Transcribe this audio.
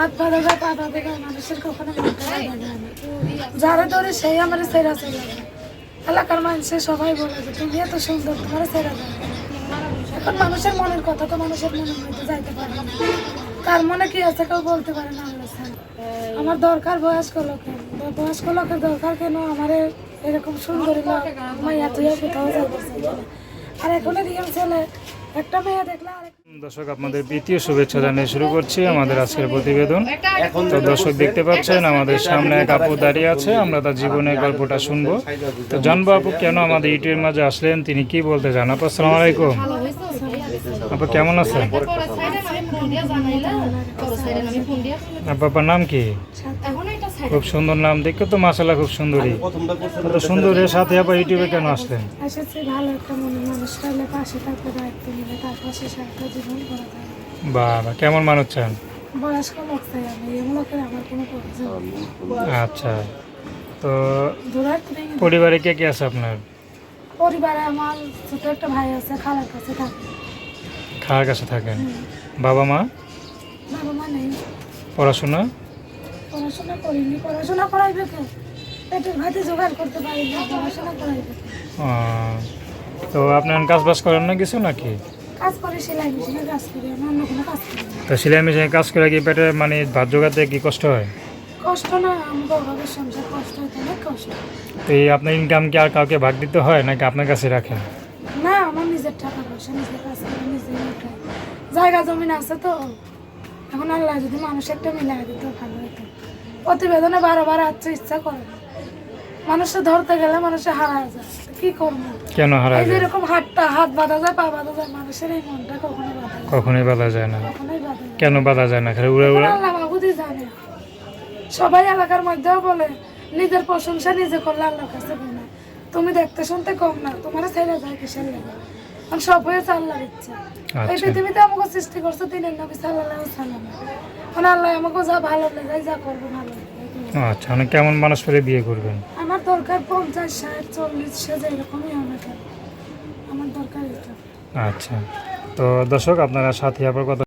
হাত পা পা মানুষের যারা ধরে সেই আমার সেরা সেরা এলাকার মানুষে সবাই বলে যে, তুমি এত সুন্দর, তোমার সেরা এখন মানুষের মনের কথা তো মানুষের মনের মধ্যে যাইতে পারে না। কার মনে কি আছে কেউ বলতে পারে না আমার দরকার বয়স্ক লোকের। বয়স্ক লোকের দরকার কেন আমার এরকম সুন্দর মাইয়া তুই কোথাও যাইতে চাইছে না। আর এখন রিয়াল একটা মেয়ে দেখলে দর্শক আপনাদের দ্বিতীয় শুভেচ্ছা জানিয়ে শুরু করছি আমাদের আজকের প্রতিবেদন। তো দর্শক দেখতে পাচ্ছেন আমাদের সামনে এক আপু দাঁড়িয়ে আছে আমরা তার জীবনের গল্পটা শুনব। তো জানব আপু কেন আমাদের ইউটিউবের মাঝে আসলেন তিনি কি বলতে চান? আপু আসসালামু আলাইকুম। আপু কেমন আছেন? আপু আপনার নাম কি? খুব সুন্দর নাম দেখে তো মাসালা খুব সুন্দরী। তো সুন্দরের সাথে আবার ইউটিউবে কেন আসলেন? এসেছে ভালো একটা মনের মানুষ পাইলে পাশে থাকতে দায়িত্ব নিলে তার পাশে সারাটা জীবন করা যায়। বা বা, কেমন মানুষ চান। আচ্ছা তো পরিবারে কে কে আছে আপনার? পরিবারে আমার ছোট একটা ভাই আছে খালার কাছে থাকে। খাওয়ার কাছে থাকেন। বাবা মা? বাবা মা নেই। পড়াশোনা? পড়াশোনা করিনি পড়াশোনা করাইবে পেটের ভাতে জোগাড় করতে পারি না পড়াশোনা করাইবে তো আপনার কাজ বাজ করেন না কিছু নাকি? কাজ করে সেলাই মেশিনে কাজ করি আমি অন্য কোনো কাজ করি না। তো সেলাই মেশিনে কাজ করে কি পেটে মানে ভাত জোগাতে কি কষ্ট হয়? কষ্ট না আমার অভাবের সংসার কষ্ট হইতে অনেক কষ্ট। তো এই আপনার ইনকাম কি আর কাউকে ভাগ দিতে হয় নাকি আপনার কাছে রাখেন? না আমার নিজের টাকা পয়সা নিজের কাজ করে নিজে উঠাই জায়গা জমিন আছে তো। এখন আল্লাহ যদি মানুষ একটা মিলাই দিত ভালো হতো। প্রতিবেদনে বারবার আসছে ইচ্ছা করে। মানুষে ধরতে গেলে মানুষে হারা যায়। কি করব? কেন যে যায়? এরকম হাতটা হাত বাঁধা যায় পা বাঁধা যায় মানুষের এই মনটা কখনো বাঁধা যায় কখনোই বাধা যায় না। কখনোই বাঁধা যায় না। কেন বাধা যায় না? খালি উড়ে উড়ে? আল্লাহ বাবুদি জানে। সবাই এলাকার মধ্যেও বলে নিজের প্রশংসা নিজে করলে আল্লাহর কাছে গুণা তুমি দেখতে শুনতে কম না তোমার ছেড়ে যায় কিসের লেগে? কারণ সব হয়েছে আল্লাহর ইচ্ছা। এই আচ্ছা। পৃথিবীতে আমাকে সৃষ্টি করছে তিনের নবী সাল্লাহ সাল্লাম আল্লাহ আমাকে যা ভালো লাগে যা করব ভালো। আচ্ছা মানে কেমন মানুষ করে বিয়ে করবেন? আমার দরকার পঞ্চাশ ষাট চল্লিশ সাজা এরকমই আমার দরকার এটা। আচ্ছা। তো দর্শক আপনারা সাথী আবার কথা